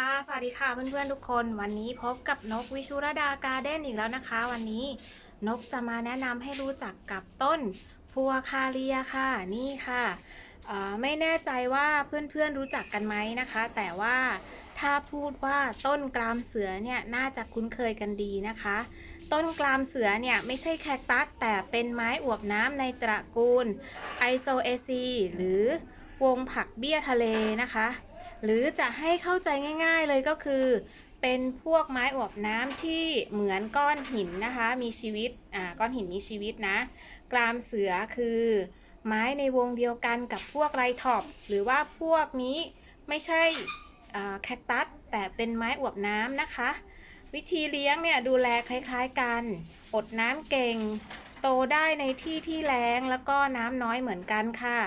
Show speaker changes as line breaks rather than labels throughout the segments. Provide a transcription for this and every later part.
ค่ะ สวัสดีค่ะเพื่อนๆทุกคน วันนี้พบกับนกวิชุรดาการ์เด้นอีกแล้วนะคะ วันนี้นกจะมาแนะนำให้รู้จักกับต้นพัวคาเลียค่ะ นี่ค่ะไม่แน่ใจว่าเพื่อนๆรู้จักกันไหมนะคะ แต่ว่าถ้าพูดว่าต้นกรามเสือเนี่ยน่าจะคุ้นเคยกันดีนะคะ ต้นกรามเสือเนี่ยไม่ใช่แคคตัสแต่เป็นไม้อวบน้ำในตระกูลไอโซเอซีหรือวงผักเบี้ยทะเลนะคะ หรือจะให้เข้าใจง่าย ๆเลยก็คือ เป็นพวกไม้อวบน้ำที่เหมือนก้อนหินนะคะ มีชีวิตอ่าก้อนหินมีชีวิตนะ กรามเสือคือไม้ในวงเดียวกันกับพวกไรท็อปหรือว่าพวกนี้ไม่ใช่แคคตัสแต่เป็นไม้อวบน้ำนะคะ วิธีเลี้ยงเนี่ยดูแลคล้ายๆกัน อดน้ำเก่ง โตได้ในที่ที่แล้งแล้วก็น้ำน้อยเหมือนกันค่ะ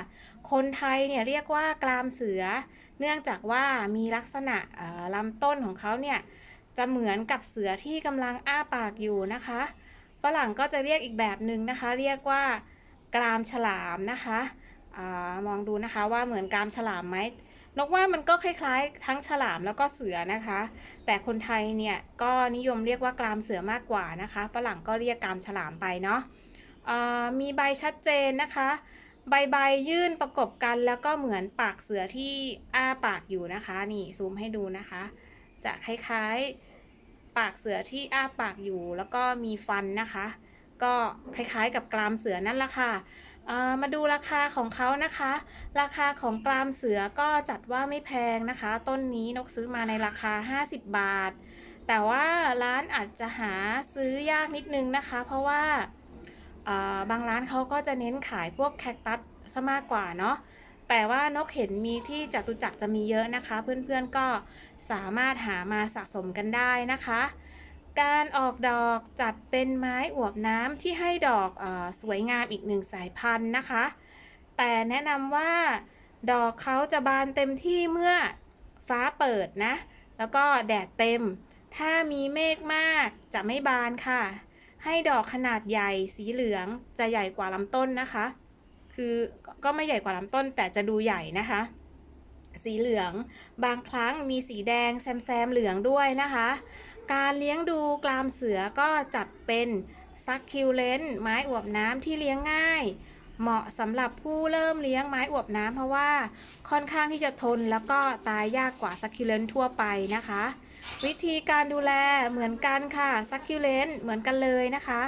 คนไทยเนี่ยเรียกว่ากรามเสือ เนื่องจากว่ามีลักษณะลำต้นของเขาเนี่ยจะเหมือนกับเสือที่กำลังอ้าปากอยู่นะคะ ฝรั่งก็จะเรียกอีกแบบหนึ่งนะคะ เรียกว่ากรามฉลามนะคะอมองดูนะคะว่าเหมือนกรามฉลามไหมนกว่ามันก็คล้ายๆ ทั้งฉลามแล้วก็เสือนะคะ แต่คนไทยเนี่ยก็นิยมเรียกว่ากรามเสือมากกว่านะคะ ฝรั่งก็เรียกกรามฉลามไปเนาะมีใบชัดเจนนะคะ ใบใบยื่นประกบกันแล้วก็เหมือนปากเสือที่อ้าปากอยู่นะคะ นี่ซูมให้ดูนะคะ จะคล้ายๆ ปากเสือที่อ้าปากอยู่ แล้วก็มีฟันนะคะ ก็คล้ายๆ กับกรามเสือนั่นแหละค่ะเอ่อมาดูราคาของเขานะคะ ราคาของกรามเสือก็จัดว่าไม่แพงนะคะ ต้นนี้นกซื้อมาในราคา 50 บาท แต่ว่าร้านอาจจะหาซื้อยากนิดนึงนะคะ เพราะว่า บางร้านเขาก็จะเน้นขายพวกแคคตัสซะมากกว่าเนาะแต่ว่านกเห็นมีที่จตุจักรจะมีเยอะนะคะ เพื่อนๆก็สามารถหามาสะสมกันได้นะคะ การออกดอกจัดเป็นไม้อวบน้ำที่ให้ดอกอสวยงามอีกหนึ่งสายพันธุ์นะคะ แต่แนะนำว่าดอกเขาจะบานเต็มที่เมื่อฟ้าเปิดนะ แล้วก็แดดเต็ม ถ้ามีเมฆมากจะไม่บานค่ะ ให้ดอกขนาดใหญ่สีเหลืองจะใหญ่กว่าลำต้นนะคะ คือก็ไม่ใหญ่กว่าลำต้นแต่จะดูใหญ่นะคะ สีเหลืองบางครั้งมีสีแดงแซมแซมๆเหลืองด้วยนะคะ การเลี้ยงดูกรามเสือก็จัดเป็นซักคิวเลนไม้อวบน้ำที่เลี้ยงง่าย เหมาะสำหรับผู้เริ่มเลี้ยงไม้อวบน้ำเพราะว่าค่อนข้างที่จะทนแล้วก็ตายยากกว่าซักคิวเลนทั่วไปนะคะ วิธีการดูแลเหมือนกันค่ะซักคิวเลนเหมือนกันเลยนะคะ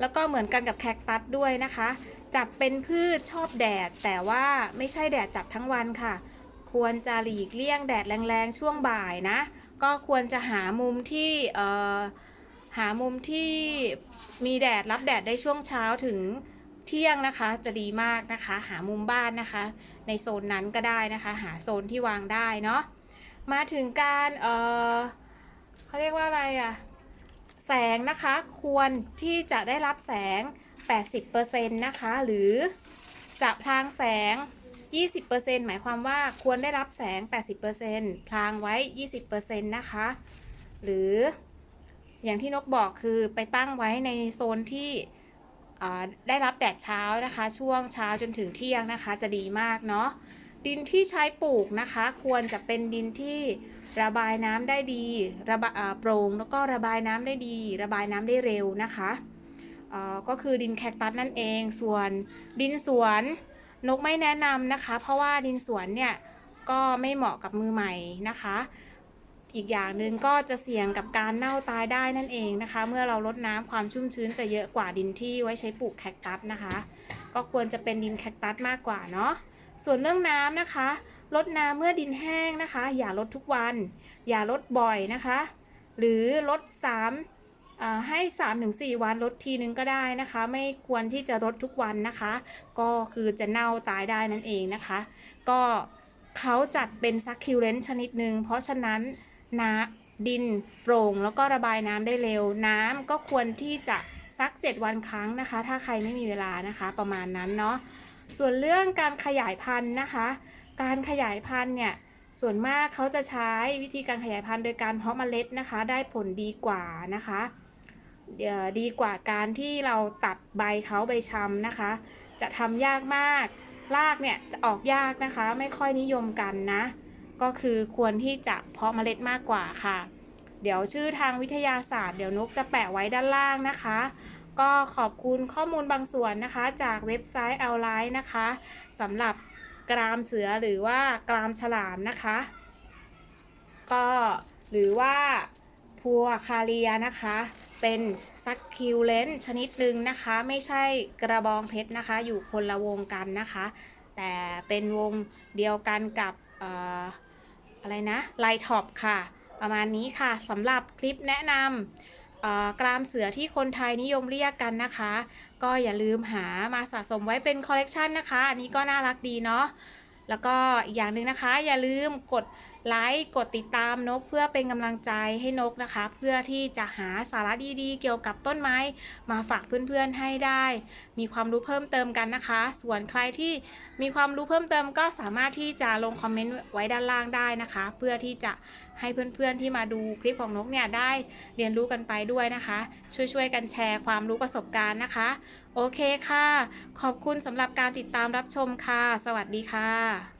แล้วก็เหมือนกันกับแคคตัสด้วยนะคะ จัดเป็นพืชชอบแดด แต่ว่าไม่ใช่แดดจัดทั้งวันค่ะ ควรจะหลีกเลี่ยงแดดแรงๆ ช่วงบ่ายนะ ก็ควรจะหามุมที่เอ่อหามุมที่มีแดดรับแดดได้ช่วงเช้าถึงเที่ยงนะคะจะดีมากนะคะ หามุมบ้านนะคะ ในโซนนั้นก็ได้นะคะ หาโซนที่วางได้เนาะ มาถึงการเออเขาเรียกว่าอะไรอะแสงนะคะควรที่จะได้รับแสง 80%นะคะ หรือจะพลางแสง 20%หมายความว่าควรได้รับแสง 80%พลางไว้ 20%นะคะ หรืออย่างที่นกบอกคือไปตั้งไว้ในโซนที่ได้รับแดดเช้านะคะ ช่วงเช้าจนถึงเที่ยงนะคะ จะดีมากเนาะ ดินที่ใช้ปลูกนะคะ ควรจะเป็นดินที่ระบายน้ำได้ดีระบายโปร่งแล้วก็ระบายน้ำได้ดี ระบายน้ำได้เร็วนะคะก็คือดินแคคตัสนั่นเอง ส่วนดินสวนนกไม่แนะนำนะคะ เพราะว่าดินสวนเนี่ยก็ไม่เหมาะกับมือใหม่นะคะ อีกอย่างหนึ่งก็จะเสี่ยงกับการเน่าตายได้นั่นเองนะคะ เมื่อเราลดน้ำความชุ่มชื้นจะเยอะกว่าดินที่ไว้ใช้ปลูกแคคตัสนะคะ ก็ควรจะเป็นดินแคคตัสมากกว่าเนาะ ส่วนเรื่องน้ำนะคะลดน้ำเมื่อดินแห้งนะคะ อย่าลดทุกวัน อย่าลดบ่อยนะคะ หรือลด3ให้3-4วันลดทีนึงก็ได้นะคะ ไม่ควรที่จะลดทุกวันนะคะ ก็คือจะเน่าตายได้นั่นเองนะคะ ก็เขาจัดเป็นซักคิวเลนชนิดหนึ่งเพราะฉะนั้นน้ำดินโปร่งแล้วก็ระบายน้ำได้เร็ว น้ำก็ควรที่จะซัก 7 วันครั้งนะคะ ถ้าใครไม่มีเวลานะคะ ประมาณนั้นเนาะ ส่วนเรื่องการขยายพันธุ์นะคะ การขยายพันธุ์เนี่ยส่วนมากเขาจะใช้วิธีการขยายพันธุ์โดยการเพาะเมล็ดนะคะ ได้ผลดีกว่านะคะเอ่อดีกว่าการที่เราตัดใบเขาใบชำนะคะ จะทำยากมากรากเนี่ยจะออกยากนะคะ ไม่ค่อยนิยมกันนะ ก็คือควรที่จะเพาะเมล็ดมากกว่าค่ะ เดี๋ยวชื่อทางวิทยาศาสตร์เดี๋ยวนกจะแปะไว้ด้านล่างนะคะ ก็ขอบคุณข้อมูลบางส่วนนะคะ จากเว็บไซต์ o u t l i n e นะคะสำหรับกรามเสือหรือว่ากรามฉลามนะคะ ก็หรือว่าพัวคาเรียนะคะ เป็นซักคิวเลนชนิดหนึ่งนะคะ ไม่ใช่กระบองเพชรนะคะ อยู่คนละวงกันนะคะ แต่เป็นวงเดียวกันกับออะไรนะไลท็อปค่ะ ประมาณนี้ค่ะสำหรับคลิปแนะนำ กรามเสือที่คนไทยนิยมเรียกกันนะคะ ก็อย่าลืมหามาสะสมไว้เป็นคอลเลกชันนะคะ อันนี้ก็น่ารักดีเนาะแล้วก็อีกอย่างหนึ่งนะคะ อย่าลืมกด ไลค์กดติดตามนกเพื่อเป็นกำลังใจให้นกนะคะ เพื่อที่จะหาสาระดีๆ เกี่ยวกับต้นไม้ มาฝากเพื่อนๆให้ได้ มีความรู้เพิ่มเติมกันนะคะ ส่วนใครที่มีความรู้เพิ่มเติมก็สามารถที่จะลงคอมเมนต์ไว้ด้านล่างได้นะคะ เพื่อที่จะให้เพื่อนๆที่มาดูคลิปของนกเนี่ยได้เรียนรู้กันไปด้วยนะคะ ช่วยๆกันแชร์ความรู้ประสบการณ์นะคะ โอเคค่ะ ขอบคุณสำหรับการติดตามรับชมค่ะ สวัสดีค่ะ